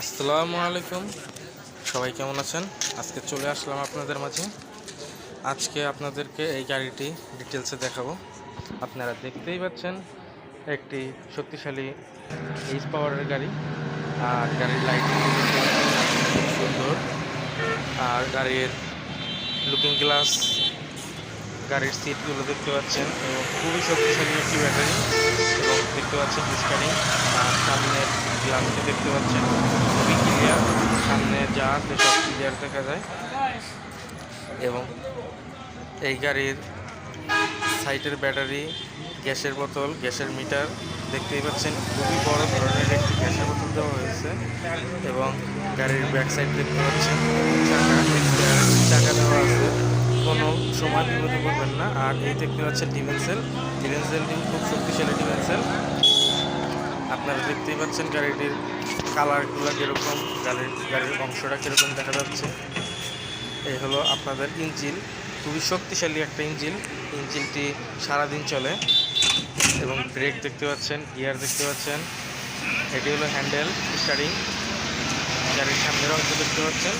আসসালামু আলাইকুম। সবাই কেমন আছেন? আজকে চলে আসলাম আপনাদের মাঝে। আজকে আপনাদেরকে এই গাড়িটি ডিটেলসে দেখাবো। আপনারা দেখতেই পাচ্ছেন, একটি শক্তিশালী এইচ পাওয়ারের গাড়ি। আর গাড়ির লাইটিং সুন্দর। আর গাড়ির লুকিং গ্লাস গাড়ির সিটগুলো দেখতে পাচ্ছেন। এবং খুবই শক্তিশালী একটি ব্যাটারি এবং দেখতে পাচ্ছেন স্টারিং গ্লাসটি দেখতে পাচ্ছেন খুবই ক্লিয়ার সামনে যা আছে সব ক্লিয়ার দেখা যায়। এবং এই গাড়ির সাইটের ব্যাটারি গ্যাসের বোতল, গ্যাসের মিটার দেখতেই পাচ্ছেন, খুবই বড় ধরনের একটি গ্যাসের বোতল দেওয়া হয়েছে। এবং গাড়ির ব্যাক সাইড দেখতে পাচ্ছেন, চাকা চাকা দেওয়া আছে। কোনো সময় বিপদে পড়বেন না। আর এই দেখতে পাচ্ছেন ডিভেন্সেল ডিভেন্সেলটি খুব শক্তিশালী ডিভেন্সেল আপনারা দেখতেই পাচ্ছেন গাড়িটির কালারগুলো কীরকম, গাড়ির গাড়ির অংশটা কীরকম দেখা যাচ্ছে। এই হলো আপনাদের ইঞ্জিন, খুবই শক্তিশালী একটা ইঞ্জিল ইঞ্জিলটি সারাদিন চলে এবং ব্রেক দেখতে পাচ্ছেন, গিয়ার দেখতে পাচ্ছেন। এটি হলো হ্যান্ডেল, স্টারিং। গাড়ির সামনের অংশ দেখতে পাচ্ছেন।